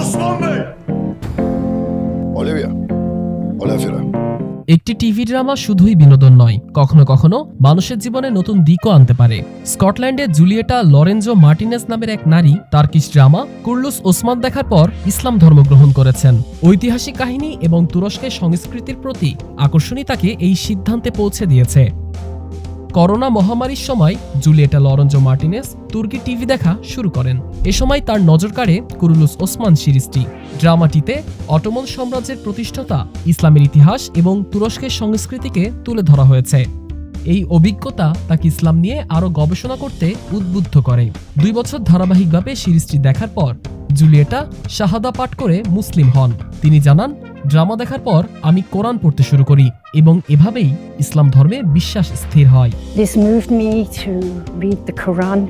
Osman Bey! Olivia. Olivia. একটি TV drama শুধুই বিনোদন নয় কখনো কখনো মানুষের জীবনে নতুন দিকও আনতে পারে স্কটল্যান্ডে জুলিয়েটা লরেঞ্জো মার্টিনেস নামের এক নারী তার টার্কিশ ড্রামা কুর্লুস ওসমান দেখার পর ইসলাম ধর্ম গ্রহণ করেছেন ঐতিহাসিক কাহিনী এবং তুরস্কের সংস্কৃতির প্রতি আকর্ষণই তাকে এই সিদ্ধান্তে পৌঁছে দিয়েছে করোনা মহামারীর সময় জুলিয়েটা লরেঞ্জো মার্টিনেস তুর্কি টিভি দেখা শুরু করেন। এ সময় তার নজর কাড়ে কুরুলুস ওসমান সিরিজটি। ড্রামাটিতে অটোমন সাম্রাজ্যের প্রতিষ্ঠাতা, ইসলামের ইতিহাস এবং তুরস্কের সংস্কৃতিকে তুলে ধরা হয়েছে। এই অভিজ্ঞতা তাকে ইসলাম নিয়ে আরও গবেষণা করতে উদ্বুদ্ধ করে। দুই বছর ধারাবাহিকভাবে সিরিজটি দেখার পর জুলিয়েটা শাহাদা পাঠ করে মুসলিম হন। তিনি জানান ড্রামা দেখার পর আমি কোরআন পড়তে শুরু করি এবং এভাবেই ইসলাম ধর্মে বিশ্বাস স্থির হয় This moved me to read the Quran.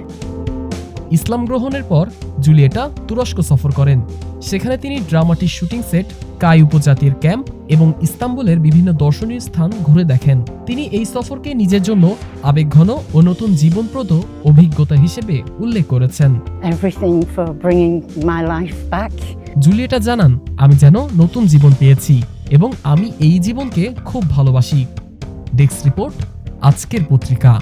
ইসলাম গ্রহণের পর জুলিয়েটা তুরস্ক সফর করেন সেখানে তিনি ড্রামাটির শুটিং সেট কাই উপজাতির ক্যাম্প এবং ইস্তাম্বুলের বিভিন্ন দর্শনীয় স্থান ঘুরে দেখেন। তিনি এই সফরকে নিজের জন্য আবেগঘন ও নতুন জীবনপ্রদ অভিজ্ঞতা হিসেবে উল্লেখ করেছেন. জুলিয়েটা জানান আমি যেন নতুন জীবন পেয়েছি এবং আমি এই জীবনকে খুব ভালোবাসি। ডেস্ক রিপোর্ট আজকের পত্রিকা।